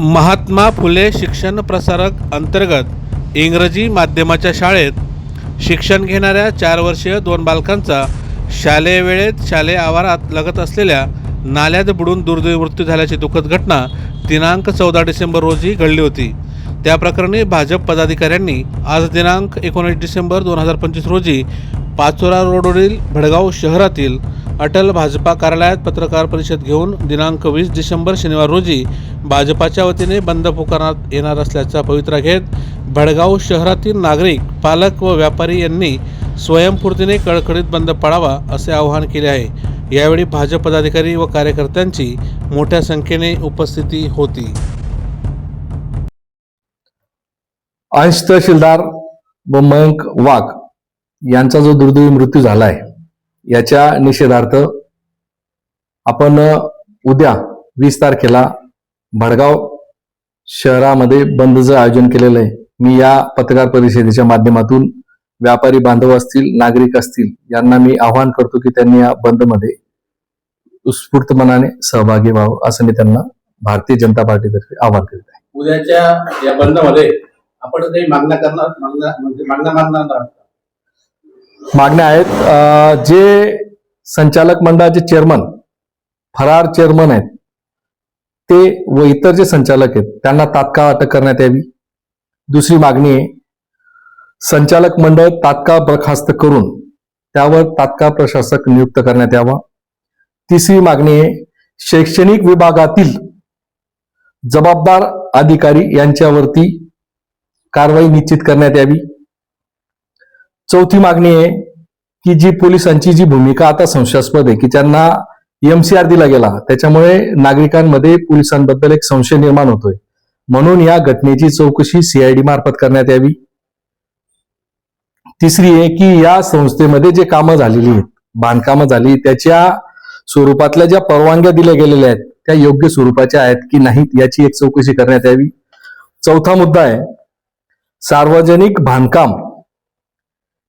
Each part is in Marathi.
महात्मा फुले शिक्षण प्रसारक अंतर्गत इंग्रजी माध्यमाच्या शाळेत शिक्षण घेणाऱ्या चार वर्षीय दोन बालकांचा शालेय वेळेत शालेय आवारात लगत असलेल्या नाल्यात बुडून दुर्दैवी मृत्यू झाल्याची दुःखद घटना दिनांक चौदा डिसेंबर रोजी घडली होती. त्या प्रकरणी भाजप पदाधिकाऱ्यांनी आज दिनांक एकोणीस डिसेंबर दोन हजार पंचवीस रोजी पाचोरा रोडवरील भडगाव शहरातील अटल भाजपा कार्यालयात पत्रकार परिषद घेऊन दिनांक वीस डिसेंबर शनिवार रोजी भाजपाच्या वतीने बंद पुकारण्यात येणार असल्याचा पवित्रा घेत भडगाव शहरातील नागरिक पालक व व्यापारी यांनी स्वयंस्फूर्तीने कडकडीत बंद पाळावा असे आवाहन केले आहे. यावेळी भाजप पदाधिकारी व कार्यकर्त्यांची मोठ्या संख्येने उपस्थिती होती. अंश तहसीलदार व मयंक वाघ यांचा जो दुर्दैवी मृत्यू झाला आहे याच्या निषेधार्थ आपण उद्या वीस तारखेला भडगाव शहरामध्ये बंदचं आयोजन केलेलं आहे मी या पत्रकार परिषदेच्या माध्यमातून व्यापारी बांधव असतील नागरिक असतील यांना मी आवाहन करतो की त्यांनी या बंदमध्ये उत्स्फूर्तपणाने सहभागी व्हावं असं मी त्यांना भारतीय जनता पार्टीतर्फे आवाहन करीत आहे. उद्याच्या या बंदमध्ये आपण काही मागण्या करणार मागण्या म्हणजे मागण्या मागणार मागण्या आहेत. जे संचालक मंडळाचे चेअरमन फरार चेअरमन आहेत ते व इतर जे संचालक आहेत त्यांना तात्काळ अटक करण्यात यावी. दुसरी मागणी आहे संचालक मंडळ तात्काळ बरखास्त करून त्यावर तात्काळ प्रशासक नियुक्त करण्यात यावा. तिसरी मागणी आहे शैक्षणिक विभागातील जबाबदार अधिकारी यांच्यावरती कारवाई निश्चित करण्यात यावी. चौथी मागणी आहे की जी पोलिसांची जी भूमिका आता संशयास्पद आहे की त्यांना एमसीआर दिला गेला. त्याच्यामुळे नागरिकांमध्ये पोलिसांबद्दल एक संशय निर्माण होतोय. म्हणून या घटनेची चौकशी सीआयडी मार्फत करण्यात यावी. तिसरी आहे की या संस्थेमध्ये जे कामं झालेली आहेत बांधकामं झाली त्याच्या स्वरूपातल्या ज्या परवानग्या दिल्या गेलेल्या आहेत त्या योग्य स्वरूपाच्या आहेत की नाहीत याची एक चौकशी करण्यात यावी. चौथा मुद्दा आहे सार्वजनिक बांधकाम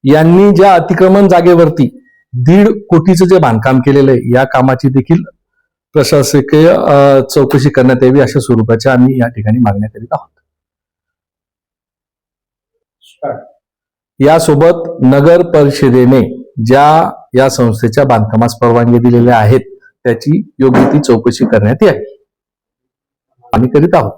यांनी ज्या अतिक्रमण जागेवरती दीड कोटीचं जे बांधकाम केलेलं आहे या कामाची देखील प्रशासकीय चौकशी करण्यात यावी अशा स्वरूपाच्या आम्ही या ठिकाणी मागण्या करीत आहोत. यासोबत नगर परिषदेने ज्या या संस्थेच्या बांधकामास परवानगी दिलेल्या आहेत त्याची योग्य ती चौकशी करण्यात यावी. आम्ही करीत आहोत.